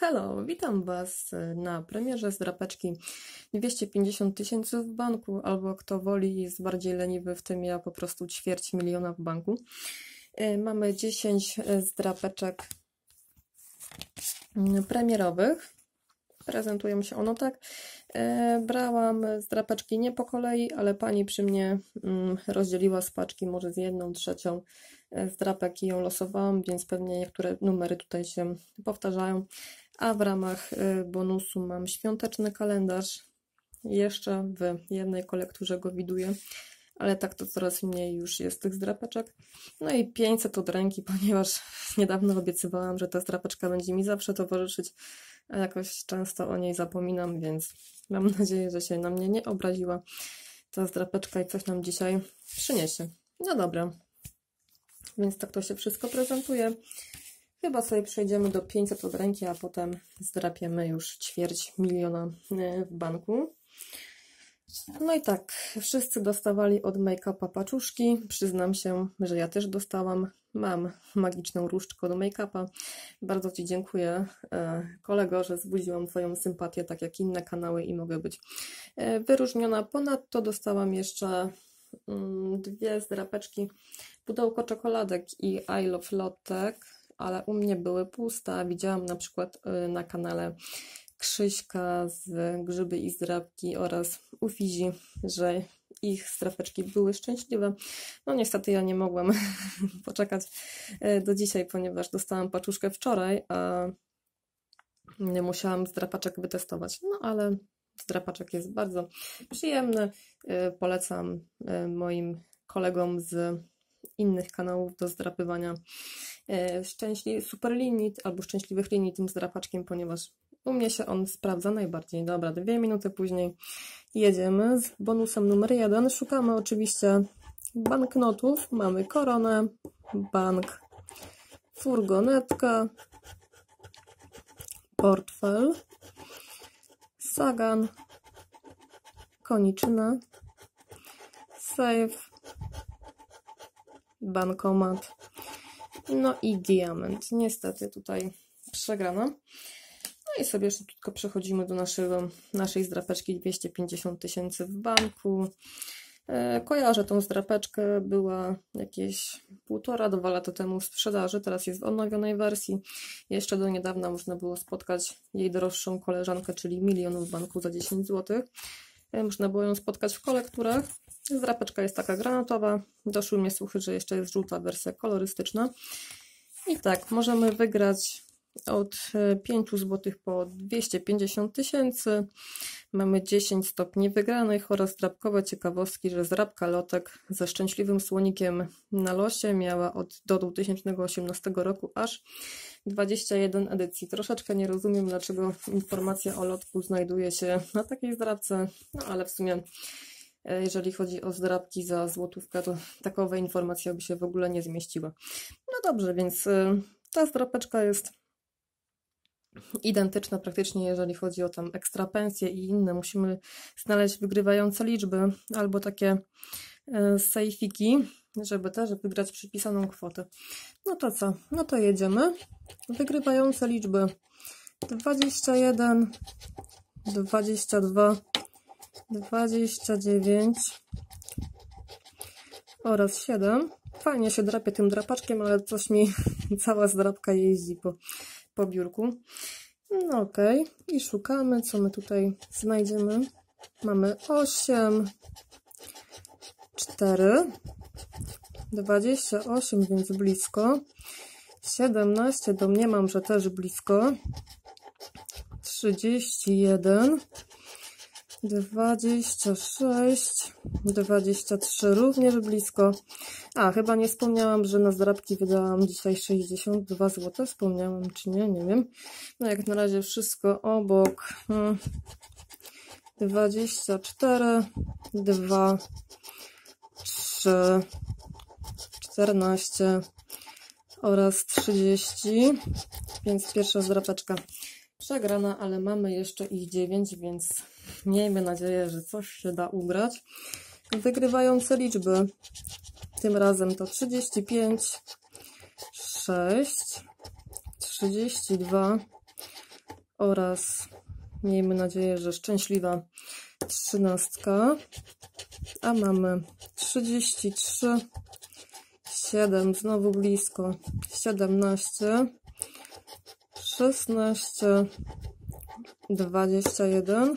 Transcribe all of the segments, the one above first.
Hello, witam Was na premierze z drapeczki 250 tysięcy w banku, albo kto woli, jest bardziej leniwy, w tym ja po prostu ćwierć miliona w banku. Y, mamy 10 zdrapeczek premierowych. Prezentują się ono tak. Brałam zdrapeczki nie po kolei, ale pani przy mnie mm, rozdzieliła z paczki może z jedną trzecią zdrapek i ją losowałam, więc pewnie niektóre numery tutaj się powtarzają. A w ramach y, bonusu mam świąteczny kalendarz. Jeszcze w jednej kolekturze go widuję, ale tak to coraz mniej już jest tych zdrapeczek. No i 500 od ręki, ponieważ niedawno obiecywałam, że ta zdrapeczka będzie mi zawsze towarzyszyć, a jakoś często o niej zapominam, więc mam nadzieję, że się na mnie nie obraziła ta zdrapeczka i coś nam dzisiaj przyniesie. No dobra, więc tak to się wszystko prezentuje. Chyba sobie przejdziemy do 500 od ręki, a potem zdrapiemy już ćwierć miliona e, w banku. No i tak, wszyscy dostawali od make-upa paczuszki. Przyznam się, że ja też dostałam. Mam magiczną różdżkę do make-upa. Bardzo Ci dziękuję, e, kolego, że zbudziłam Twoją sympatię, tak jak inne kanały i mogę być e, wyróżniona. Ponadto dostałam jeszcze mm, dwie zdrapeczki, pudełko czekoladek i I Love Lotek ale u mnie były puste. Widziałam na przykład y, na kanale Krzyśka z Grzyby i Zdrabki oraz u Fizi, że ich strafeczki były szczęśliwe. No niestety ja nie mogłam poczekać y, do dzisiaj, ponieważ dostałam paczuszkę wczoraj, a musiałam zdrapaczek wytestować. No ale zdrapaczek jest bardzo przyjemny. Y, polecam moim kolegom z innych kanałów do zdrapywania e, szczęśliwych super limit albo szczęśliwych linii tym zdrapaczkiem, ponieważ u mnie się on sprawdza najbardziej. Dobra, dwie minuty później jedziemy z bonusem numer jeden. Szukamy oczywiście banknotów. Mamy koronę, bank, furgonetka, portfel, sagan, koniczyna, safe, bankomat, no i diament. Niestety tutaj przegrana. No i sobie szybko przechodzimy do naszego, naszej zdrapeczki 250 tysięcy w banku. E, kojarzę tą zdrapeczkę, była jakieś półtora, dwa lata temu w sprzedaży, teraz jest w odnowionej wersji. Jeszcze do niedawna można było spotkać jej droższą koleżankę, czyli milion w banku za 10 zł. E, można było ją spotkać w kolekturach. Zdrapeczka jest taka granatowa. Doszły mnie słuchy, że jeszcze jest żółta wersja kolorystyczna. I tak, możemy wygrać od 5 zł po 250 tysięcy. Mamy 10 stopni wygranych oraz drapkowe ciekawostki, że zrabka lotek ze szczęśliwym słonikiem na losie miała od do 2018 roku aż 21 edycji. Troszeczkę nie rozumiem, dlaczego informacja o lotku znajduje się na takiej zdrabce, no ale w sumie E, jeżeli chodzi o zdrabki za złotówkę, to takowa informacja by się w ogóle nie zmieściła. No dobrze, więc e, ta zdrapeczka jest identyczna praktycznie, jeżeli chodzi o tam ekstra pensje i inne. Musimy znaleźć wygrywające liczby albo takie e, sejfiki, żeby też wygrać przypisaną kwotę. No to co? No to jedziemy. Wygrywające liczby 21, 22, 29 oraz 7. Fajnie się drapie tym drapaczkiem, ale coś mi cała zdrapka jeździ po, po biurku. No ok, i szukamy, co my tutaj znajdziemy. Mamy 8, 4, 28, więc blisko. 17 domniemam, że też blisko. 31, 26, 23 również blisko. A, chyba nie wspomniałam, że na zdrabki wydałam dzisiaj 62 zł. Wspomniałam czy nie, nie wiem. No jak na razie wszystko obok. 24, 2, 3, 14 oraz 30. Więc pierwsza zdrapeczka przegrana, ale mamy jeszcze ich 9, więc miejmy nadzieję, że coś się da ugrać. Wygrywające liczby. Tym razem to 35, 6, 32, oraz miejmy nadzieję, że szczęśliwa trzynastka, a mamy 33, 7, znowu blisko, 17, 16, 21,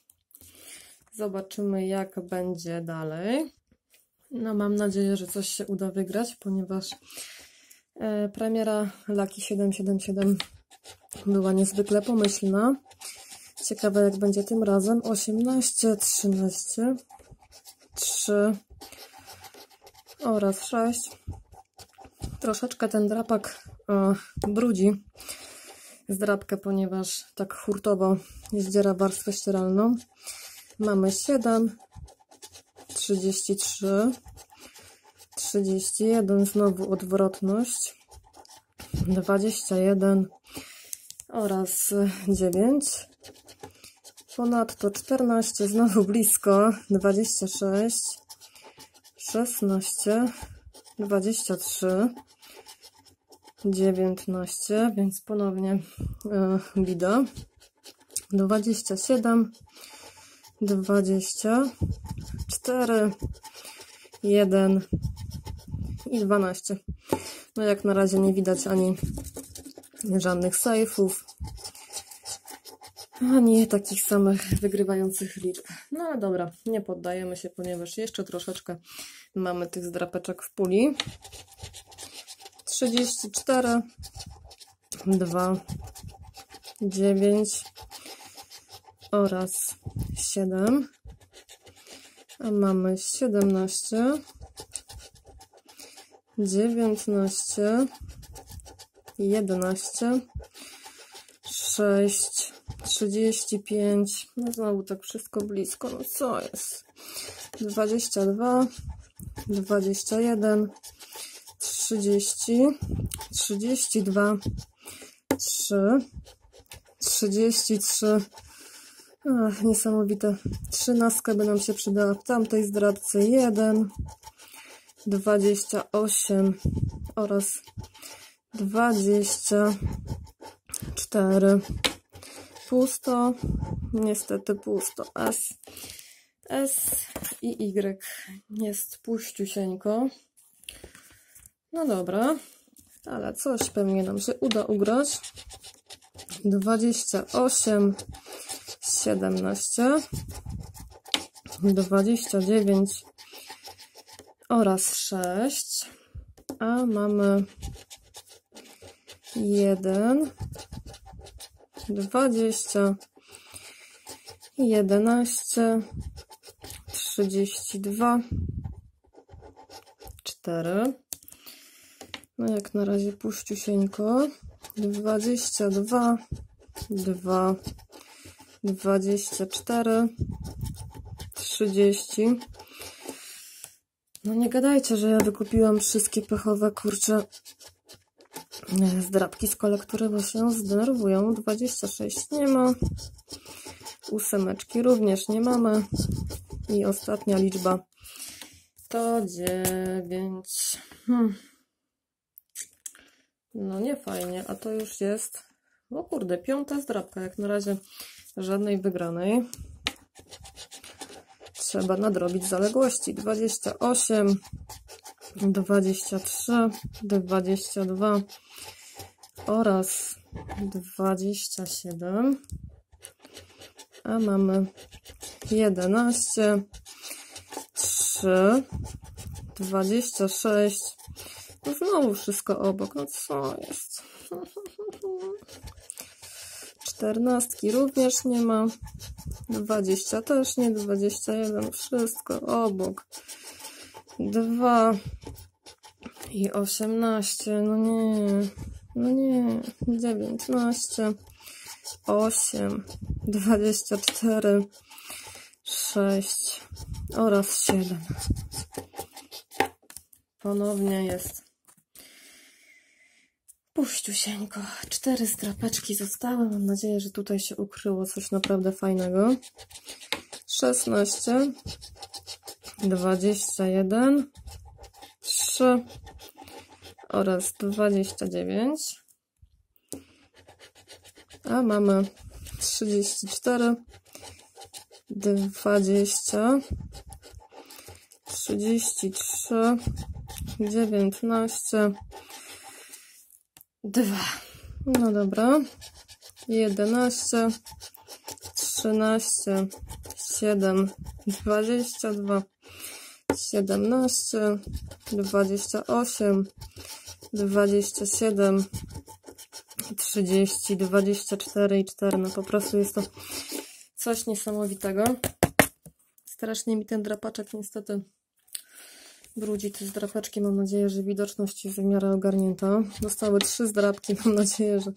Zobaczymy, jak będzie dalej. No, mam nadzieję, że coś się uda wygrać, ponieważ e, premiera Laki 777 była niezwykle pomyślna. Ciekawe, jak będzie tym razem. 18, 13, 3 oraz 6. Troszeczkę ten drapak e, brudzi zdrabkę, ponieważ tak hurtowo zdziera warstwę ścieralną. Mamy 7, 33, 31, znowu odwrotność, 21 oraz 9. Ponadto 14, znowu blisko, 26, 16, 23, 19, więc ponownie e, bida. 27, 20, 4, 1 i 12. No jak na razie nie widać ani żadnych sejfów, ani takich samych wygrywających liczb. No ale dobra, nie poddajemy się, ponieważ jeszcze troszeczkę mamy tych zdrapeczek w puli. 34, 2, 9 oraz 7. A mamy 17, 19, 11, 6, 35. No znowu tak wszystko blisko. No co jest? 22, 21, 30, 32, 3, 33. Ach, niesamowite. Trzynastka by nam się przydała w tamtej zdradce. 1, 28 oraz 24. Pusto. Niestety pusto. S. S i Y jest puściusieńko. No dobra, ale coś pewnie nam się uda ugrać. 28, 17, 29 oraz 6, a mamy 1, 20, 11, 32, 4, no jak na razie puściusieńko. 22, 2, 24, 30. No nie gadajcie, że ja wykupiłam wszystkie pechowe, kurcze zdrabki z kolektury, bo się zdenerwują. 26 nie ma. Ósemeczki również nie mamy. I ostatnia liczba to 9. Hmm. No nie fajnie, a to już jest, o kurde, piąta zdrabka, jak na razie żadnej wygranej. Trzeba nadrobić zaległości. 28, 23, 22 oraz 27. A mamy 11, 3, 26, no znowu wszystko obok. No co jest? Czternastki również nie ma. Dwadzieścia też nie. Dwadzieścia jeden. Wszystko obok. Dwa. I osiemnaście. No nie. No nie. Dziewiętnaście. Osiem. 24, 6 oraz 7. Ponownie jest puściusieńko. Cztery strapeczki zostały. Mam nadzieję, że tutaj się ukryło coś naprawdę fajnego. 16, 21, 3 oraz 29. A mamy 34, 20, 33, 19, 2. No dobra. 11, 13, 7, 22, 17, 28, 27, 30, 24 i 4. No po prostu jest to coś niesamowitego. Strasznie mi ten drapaczek niestety brudzi te zdrapeczki. Mam nadzieję, że widoczność jest w miarę ogarnięta. Zostały trzy zdrapki. Mam nadzieję, że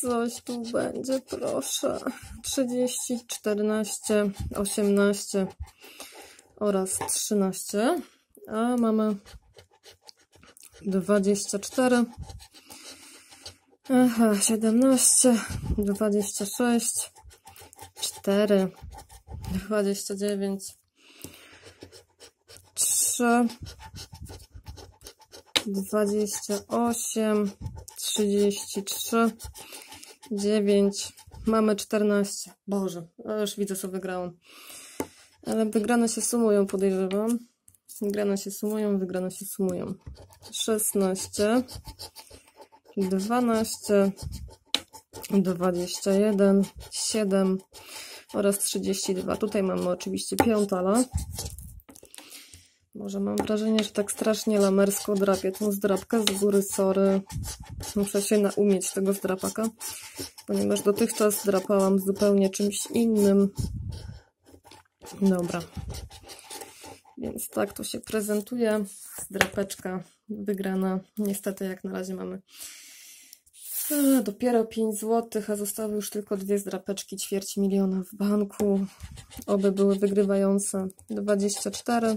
coś tu będzie, proszę. 30, 14, 18 oraz 13. A mamy 24. Aha, 17, 26, 4, 29, 3, 28, 33, 9, mamy 14. Boże, już widzę co wygrałam. Ale wygrane się sumują, podejrzewam. Wygrane się sumują, wygrane się sumują. 16, 12, 21, 7 oraz 32. Tutaj mamy oczywiście piątala. Może mam wrażenie, że tak strasznie lamersko drapię tą zdrapkę z góry, sorry. Muszę się naumieć tego zdrapaka, ponieważ dotychczas drapałam zupełnie czymś innym. Dobra. Więc tak to się prezentuje. Zdrapeczka wygrana. Niestety jak na razie mamy dopiero 5 zł, a zostały już tylko dwie zdrapeczki ćwierć miliona w banku. Oby były wygrywające. 24,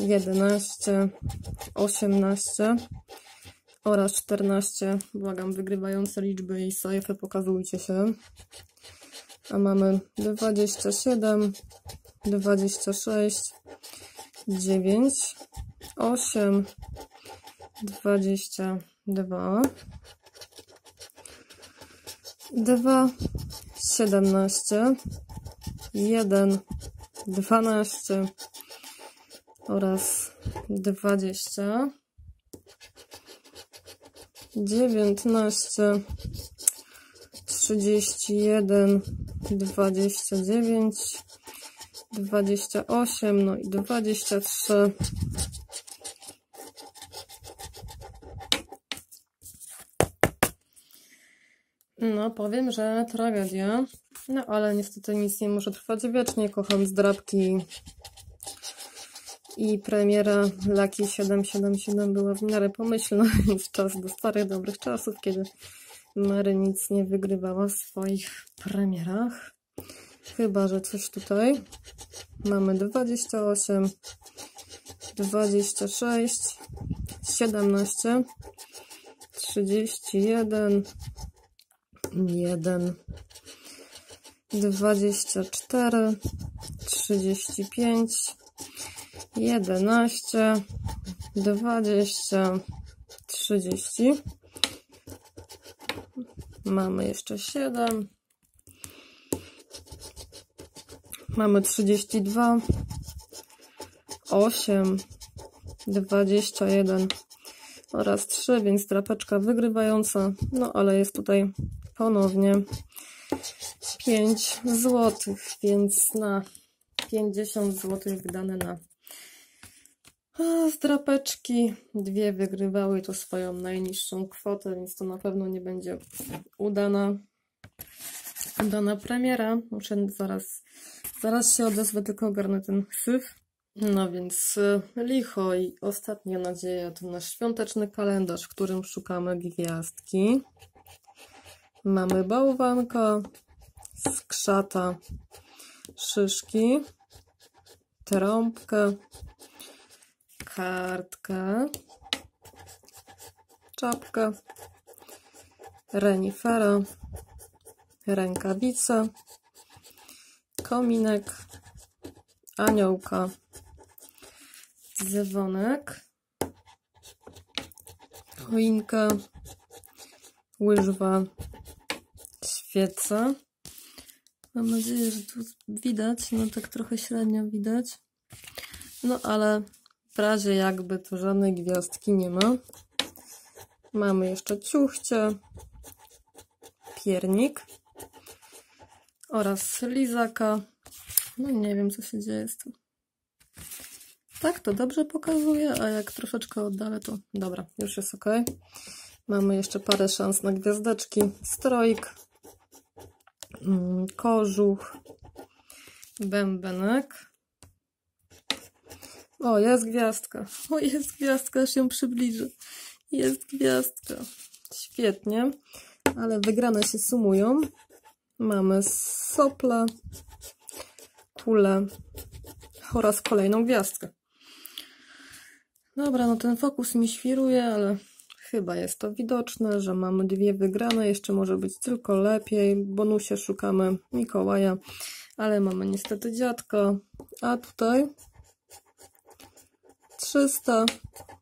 11, 18 oraz 14. Błagam, wygrywające liczby i sojefy pokazujcie się. A mamy 27, 26, 9, 8, 22, 2, 17, 1, 12 oraz 20, 19, 31, 29, 28, no i 23. No, powiem, że tragedia. No, ale niestety nic nie może trwać wiecznie. Kocham zdrabki. I premiera Lucky 777 była w miarę pomyślna, więc czas do starych, dobrych czasów, kiedy Mary nic nie wygrywała w swoich premierach. Chyba, że coś tutaj. Mamy 28, 26, 17, 31, 1, 24, 35, 11, 20, 30. Mamy jeszcze 7. Mamy 32, 8, 21 oraz 3, więc drapeczka wygrywająca. No ale jest tutaj ponownie 5 zł, więc na 50 zł wydane na drapeczki. Dwie wygrywały to swoją najniższą kwotę, więc to na pewno nie będzie udana, udana premiera. Muszę zaraz, zaraz się odezwę, tylko ogarnę ten syf. No więc e, licho i ostatnia nadzieja to nasz świąteczny kalendarz, w którym szukamy gwiazdki. Mamy bałwanka, skrzata, szyszki, trąbkę, kartkę, czapkę, renifera, rękawice, kominek, aniołka, dzwonek, choinkę, łyżwa, świece. Mam nadzieję, że tu widać, no tak trochę średnio widać. No ale w razie jakby tu żadnej gwiazdki nie ma. Mamy jeszcze ciuchcie, piernik oraz lizaka. No nie wiem, co się dzieje z tym. Tak, to dobrze pokazuje, a jak troszeczkę oddalę, to dobra, już jest ok. Mamy jeszcze parę szans na gwiazdeczki. Stroik, kożuch, bębenek. O, jest gwiazdka. O, jest gwiazdka, aż ją przybliżę. Jest gwiazdka. Świetnie, ale wygrane się sumują. Mamy sople, kulę oraz kolejną gwiazdkę. Dobra, no ten fokus mi świruje, ale chyba jest to widoczne, że mamy dwie wygrane. Jeszcze może być tylko lepiej. Bonusie szukamy Mikołaja, ale mamy niestety dziadka. A tutaj 300,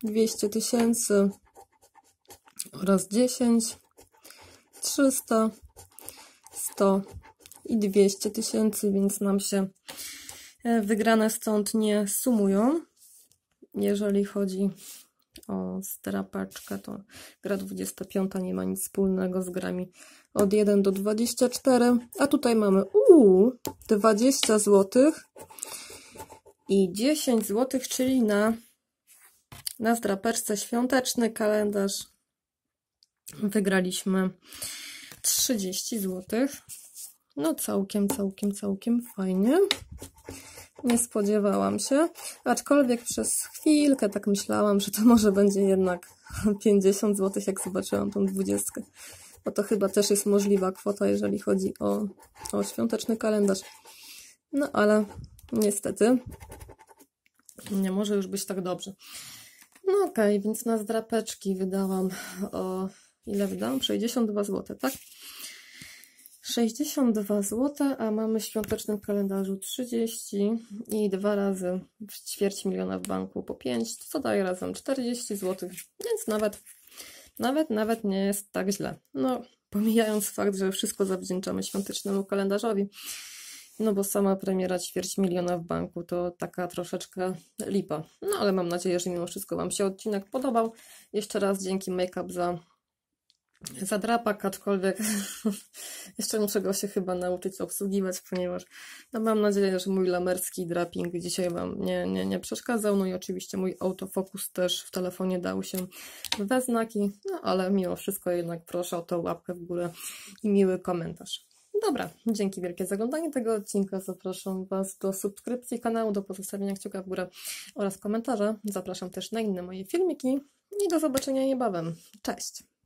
200 tysięcy oraz 10, 300, 100 i 200 tysięcy, więc nam się e, wygrane stąd nie sumują. Jeżeli chodzi o strapaczkę, to gra 25 nie ma nic wspólnego z grami od 1 do 24, a tutaj mamy uuu, 20 zł i 10 zł, czyli na, na zdrapeczce świąteczny kalendarz wygraliśmy 30 zł. No całkiem, całkiem, całkiem fajnie. Nie spodziewałam się, aczkolwiek przez chwilkę tak myślałam, że to może będzie jednak 50 zł, jak zobaczyłam tą 20. Bo to chyba też jest możliwa kwota, jeżeli chodzi o, o świąteczny kalendarz. No ale niestety nie może już być tak dobrze. No okej, okay, więc na zdrapeczki wydałam o ile wydałam? 62 zł, tak? 62 zł, a mamy w świątecznym kalendarzu 30 i dwa razy ćwierć miliona w banku po 5, co daje razem 40 zł, więc nawet, nawet, nawet nie jest tak źle. No, pomijając fakt, że wszystko zawdzięczamy świątecznemu kalendarzowi, no bo sama premiera ćwierć miliona w banku to taka troszeczkę lipa. No ale mam nadzieję, że mimo wszystko Wam się odcinek podobał. Jeszcze raz dzięki Makeup za zadrapak, aczkolwiek jeszcze muszę go się chyba nauczyć obsługiwać, ponieważ no mam nadzieję, że mój lamerski draping dzisiaj Wam nie, nie, nie przeszkadzał. No i oczywiście mój autofokus też w telefonie dał się we znaki, no ale mimo wszystko jednak proszę o tą łapkę w górę i miły komentarz. Dobra, dzięki wielkie za oglądanie tego odcinka. Zapraszam Was do subskrypcji kanału, do pozostawienia kciuka w górę oraz komentarza. Zapraszam też na inne moje filmiki i do zobaczenia niebawem. Cześć!